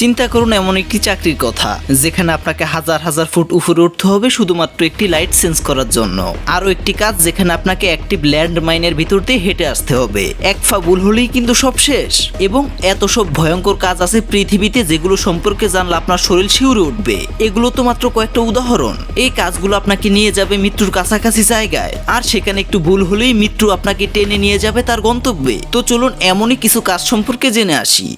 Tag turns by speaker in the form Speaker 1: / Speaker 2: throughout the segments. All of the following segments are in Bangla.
Speaker 1: চিন্তা করুন, এমন একটি চাকরির কথা, যেখানে আপনাকে হাজার হাজার ফুট উপরে উঠতে হবে শুধুমাত্র একটি লাইট চেঞ্জ করার জন্য। আরও একটি কাজ, যেখানে আপনাকে একটি ল্যান্ড মাইনের ভিতর দিয়ে হেঁটে আসতে হবে। এক ফা ভুল হলেই কিন্তু সব শেষ। এবং এত সব ভয়ঙ্কর কাজ আছে পৃথিবীতে, যেগুলো সম্পর্কে জানলে আপনার শরীর শিউরে উঠবে। এগুলো তো মাত্র কয়েকটা উদাহরণ। এই কাজগুলো আপনাকে নিয়ে যাবে মৃত্যুর কাছাকাছি জায়গায়। আর সেখানে একটু ভুল হলেই মৃত্যু আপনাকে টেনে নিয়ে যাবে তার গন্তব্যে। তো চলুন এমনই কিছু কাজ সম্পর্কে জেনে আসি।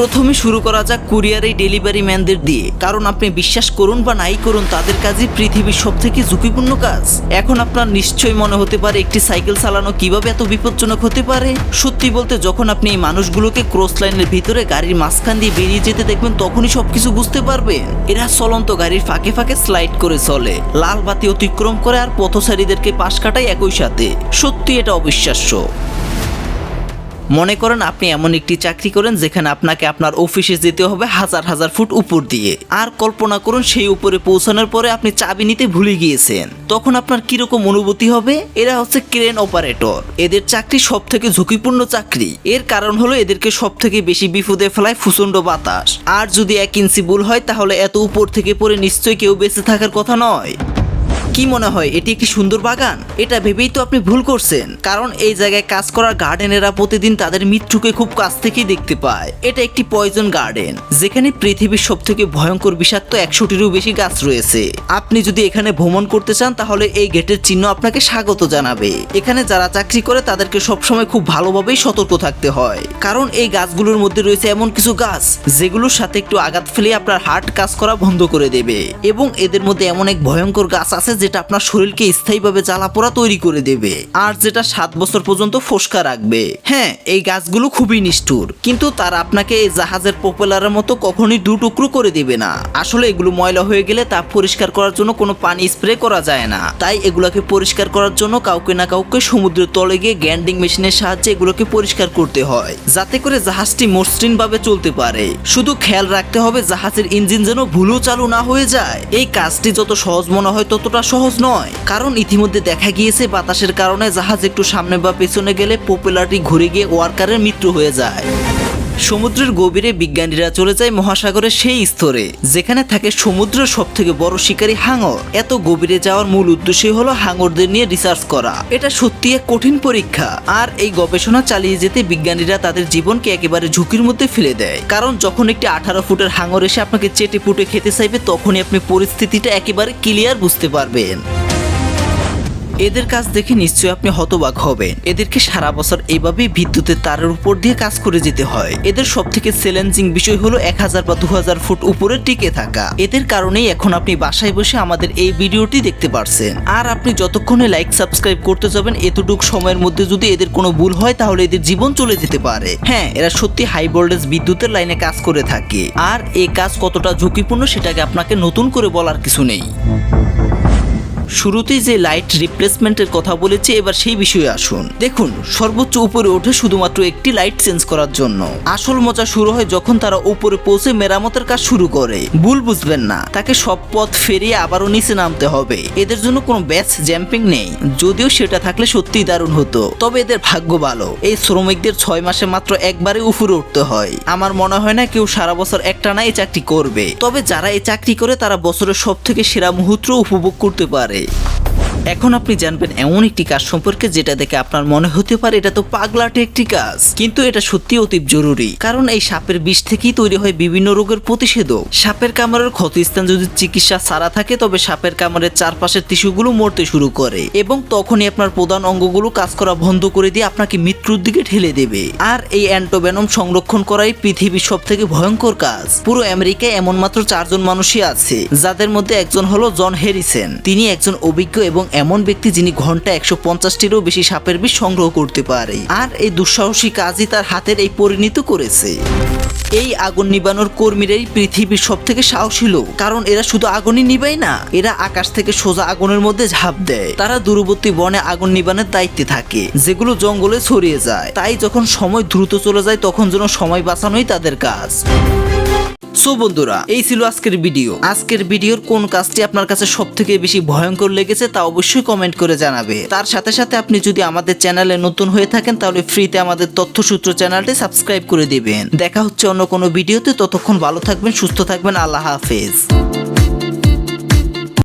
Speaker 1: প্রথমে শুরু করা যাক কুরিয়ার এই ডেলিভারি ম্যানদের দিয়ে। কারণ আপনি বিশ্বাস করুন বা নাই করুন, তাদের কাজই পৃথিবীর সব থেকে ঝুঁকিপূর্ণ কাজ। এখন আপনার নিশ্চয়ই মনে হতে পারে একটি সাইকেল চালানো কীভাবে এত বিপজ্জনক হতে পারে। সত্যি বলতে, যখন আপনি এই মানুষগুলোকে ক্রস লাইনের ভিতরে গাড়ির মাঝখান দিয়ে বেরিয়ে যেতে দেখবেন, তখনই সবকিছু বুঝতে পারবেন এরা চলন্ত গাড়ির ফাঁকে ফাঁকে স্লাইড করে চলে, লাল বাতি অতিক্রম করে আর পথচারীদেরকে পাশ কাটায় একই সাথে। সত্যি এটা অবিশ্বাস্য। মনে করেন আপনি এমন একটি চাকরি করেন যেখানে আপনাকে আপনার অফিসে যেতে হবে হাজার হাজার ফুট উপর দিয়ে। আর কল্পনা করুন সেই উপরে পৌঁছানোর পরে আপনি চাবি নিতে ভুলে গিয়েছেন। তখন আপনার কীরকম অনুভূতি হবে? এরা হচ্ছে ক্রেন অপারেটর এদের চাকরি সব থেকে ঝুঁকিপূর্ণ চাকরি। এর কারণ হলো এদেরকে সব থেকে বেশি বিপদে ফেলায় ফুসন্ড বাতাস। আর যদি এক ইঞ্চি ভুল হয়, তাহলে এত উপর থেকে পড়ে নিশ্চয়ই কেউ বেঁচে থাকার কথা নয়। কি মনে হয়, এটি একটি সুন্দর বাগান? এটা ভেবেই তো আপনি ভুল করছেন। কারণ এই জায়গায় কাজ করা গার্ডেনেরা প্রতিদিন তাদের মৃত্যুকে খুব কাছ থেকেই দেখতে পায়। এটা একটি পয়জন গার্ডেন, যেখানে পৃথিবীর সব থেকে ভয়ঙ্কর বিষাক্ত একশোটিরও বেশি গাছ রয়েছে। আপনি যদি এখানে ভ্রমণ করতে চান, তাহলে এই গেটের চিহ্ন আপনাকে স্বাগত জানাবে। এখানে যারা চাকরি করে, তাদেরকে সবসময় খুব ভালোভাবেই সতর্ক থাকতে হয়। কারণ এই গাছগুলোর মধ্যে রয়েছে এমন কিছু গাছ, যেগুলোর সাথে একটু আঘাত ফেলে আপনার হার্ট কাজ করা বন্ধ করে দেবে। এবং এদের মধ্যে এমন এক ভয়ঙ্কর গাছ আছে যেটা আপনার শরীরকে স্থায়ীভাবে জ্বালা পোড়া তৈরি করে দেবে। আর যেটা সাত বছর পর্যন্ত ফসকা রাখবে। হ্যাঁ এই গাছগুলো খুবই নিষ্ঠুর। কিন্তু তারা আপনাকে এই জাহাজের পপুলারের মতো কখনোই দু টুকরো করে দেবে না। আসলে এগুলো ময়লা হয়ে গেলে তা পরিষ্কার করার জন্য কোনো পানি স্প্রে করা যায় না। তাই এগুলোকে পরিষ্কার করার জন্য কাউকে না কাউকে সমুদ্রের তলে গিয়ে গ্যান্ডিং মেশিনের সাহায্যে এগুলোকে পরিষ্কার করতে হয়। যাতে করে জাহাজটি মসৃণ ভাবে চলতে পারে। শুধু খেয়াল রাখতে হবে জাহাজের ইঞ্জিন যেন ভুলও চালু না হয়ে যায়। এই কাজটি যত সহজ মনে হয় ততটা সহজ নয়। কারণ ইতিমধ্যে দেখা গিয়েছে বাতাসের কারণে জাহাজ একটু সামনে বা পেছনে গেলে পপুলারটি ঘুরে গিয়ে ওয়ার্কারের মৃত্যু হয়ে যায়। সমুদ্রের গভীরে বিজ্ঞানীরা চলে যায় মহাসাগরের সেই স্তরে, যেখানে থাকে সমুদ্রের সব থেকে বড় শিকারী হাঙর। এত গভীরে যাওয়ার মূল উদ্দেশ্যই হলো হাঙরদের নিয়ে রিসার্চ করা। এটা সত্যি এক কঠিন পরীক্ষা। আর এই গবেষণা চালিয়ে যেতে বিজ্ঞানীরা তাদের জীবনকে একেবারে ঝুঁকির মধ্যে ফেলে দেয়। কারণ যখন একটি আঠারো ফুটের হাঙর এসে আপনাকে চেটে পুটে খেতে চাইবে, তখনই আপনি পরিস্থিতিটা একেবারে ক্লিয়ার বুঝতে পারবেন। এদের কাজ দেখে নিশ্চয়ই আপনি হতবাক হবেন। এদেরকে সারা বছর এইভাবেই বিদ্যুতের তারের উপর দিয়ে কাজ করে যেতে হয়। এদের সব থেকে চ্যালেঞ্জিং বিষয় হলো এক হাজার বা দু হাজার ফুট উপরে টিকে থাকা। এদের কারণেই এখন আপনি বাসায় বসে আমাদের এই ভিডিওটি দেখতে পারছেন। আর আপনি যতক্ষণে লাইক সাবস্ক্রাইব করতে যাবেন, এতটুকু সময়ের মধ্যে যদি এদের কোনো ভুল হয়, তাহলে এদের জীবন চলে যেতে পারে। হ্যাঁ এরা সত্যি হাই ভোল্টেজ বিদ্যুতের লাইনে কাজ করে থাকে। আর এই কাজ কতটা ঝুঁকিপূর্ণ, সেটাকে আপনাকে নতুন করে বলার কিছু নেই। শুরুতেই যে লাইট রিপ্লেসমেন্টের কথা বলেছি, এবার সেই বিষয়ে আসুন। দেখুন, সর্বোচ্চ উপরে ওঠে শুধুমাত্র একটি লাইট চেঞ্জ করার জন্য। আসল মজা শুরু হয় যখন তারা উপরে পৌঁছে মেরামতের কাজ শুরু করে। ভুল বুঝবেন না, তাকে সব পথ ফেরিয়ে আবারও নিচে নামতে হবে। এদের জন্য কোনো ব্যাচ জ্যাম্পিং নেই। যদিও সেটা থাকলে সত্যিই দারুণ হতো। তবে এদের ভাগ্য ভালো। এই শ্রমিকদের ছয় মাসে মাত্র একবারে উপরে উঠতে হয়। আমার মনে হয় না কেউ সারা বছর একটানা এই চাকরি করবে। তবে যারা এই চাকরি করে, তারা বছরের সব থেকে সেরা মুহূর্ত উপভোগ করতে পারে। Friday. এখন আপনি জানবেন এমন একটি কাজ সম্পর্কে যেটা দেখে আপনার মনে হতে পারে এটা তো পাগলাটে একটি কাজ। কিন্তু এটা সত্যি অতি জরুরি। কারণ এই সাপের বিষ থেকেই তৈরি হয় বিভিন্ন রোগের প্রতিষেধক। সাপের কামড়ের ক্ষতিস্থান যদি চিকিৎসা সারা থাকে, তবে সাপের কামড়ের চারপাশের টিস্যুগুলো মরতে শুরু করে এবং তখনই আপনার প্রধান অঙ্গগুলো কাজ করা বন্ধ করে দিয়ে আপনাকে মৃত্যুর দিকে ঠেলে দেবে। আর এই অ্যান্টোভেনম সংরক্ষণ করাই পৃথিবীর সব থেকে ভয়ঙ্কর কাজ। পুরো আমেরিকায় এমন মাত্র চারজন মানুষই আছে, যাদের মধ্যে একজন হলো জন হ্যারিসন। তিনি একজন অভিজ্ঞ এবং এমন ব্যক্তি যিনি ঘণ্টা একশো পঞ্চাশটিরও বেশি সাপের বিষ সংগ্রহ করতে পারে। আর এই দুঃসাহসী কাজই তার হাতের এই পরিণত করেছে। এই আগুন নিবানোর কর্মীরাই পৃথিবীর সব থেকে সাহসী লোক। কারণ এরা শুধু আগুনই নিবাই না, এরা আকাশ থেকে সোজা আগুনের মধ্যে ঝাঁপ দেয়। তারা দূরবর্তী বনে আগুন নিবানোর দায়িত্বে থাকে, যেগুলো জঙ্গলে ছড়িয়ে যায়। তাই যখন সময় দ্রুত চলে যায়, তখন যেন সময় বাঁচানোই তাদের কাজ। সো বন্ধুরা, এই ছিল আজকের ভিডিও। আজকের ভিডিওর কোন কাজটি আপনার কাছে সব থেকে বেশি ভয়ঙ্কর লেগেছে তা অবশ্যই কমেন্ট করে জানাবে। তার সাথে সাথে আপনি যদি আমাদের চ্যানেলে নতুন হয়ে থাকেন, তাহলে ফ্রিতে আমাদের তথ্যসূত্র চ্যানেলটি সাবস্ক্রাইব করে দিবেন। দেখা হচ্ছে অন্য কোনো ভিডিওতে, ততক্ষণ ভালো থাকবেন, সুস্থ থাকবেন, আল্লাহ হাফেজ।